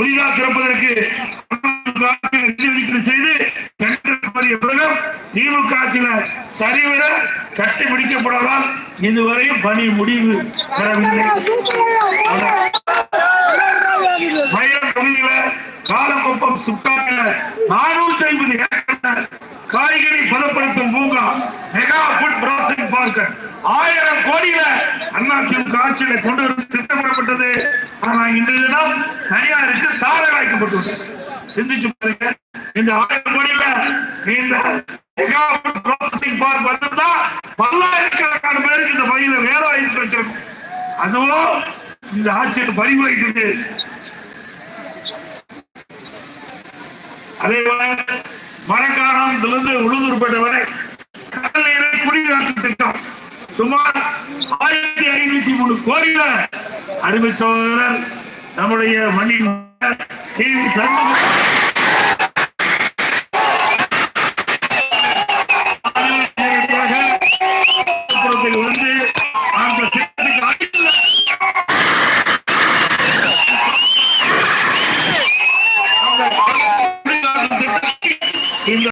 புதிதாக திறப்பதற்கு செய்து டெண்டர் கோரிய பிறகும் திமுக ஆட்சியில சரிவர கட்டி பிடிக்கப்படாதால் இதுவரையும் பணி முடிவு பெறவில்லை. மயிலம் தொகுதியில காலக்குப்பம் சுட்டாக்கில நானூத்தி ஐம்பது ஏக்கர் காய்கறி பதப்படுத்தும் பூங்கா மெகா ஃபுட் ப்ராசஸிங் பார்க்க ஆயிரம் கோடியில அண்ணா திமுக ஆட்சியில கொண்டு வந்து திட்டமிடப்பட்டது. ஆனா இன்றைய தினம் தனியாருக்கு தாரவாய்க்கப்பட்டுள்ளது சிந்திச்சு பாருங்க இந்த ஆயிரம் கோடியில இந்த ப்ராசஸிங் பார்க் வந்திருந்தா பல்லாயிரக்கணக்கான பேருக்கு இந்த பகுதியில வேலை வாய்ப்பு கிடைச்சிருக்கும் அதுவும் இந்த ஆட்சியில் பரிந்துரைக்கிறது. அதே போல மரக்காணத்திலிருந்து உளுந்தூர்பேட்டை வரை கடல் நீரை குடிநீர் திட்டம். சுமார் ஆயிரத்தி ஐநூத்தி மூணு கோடியில அருமை சோதரர் நம்முடைய மண்ணின் டிவி சண்முகம் இந்த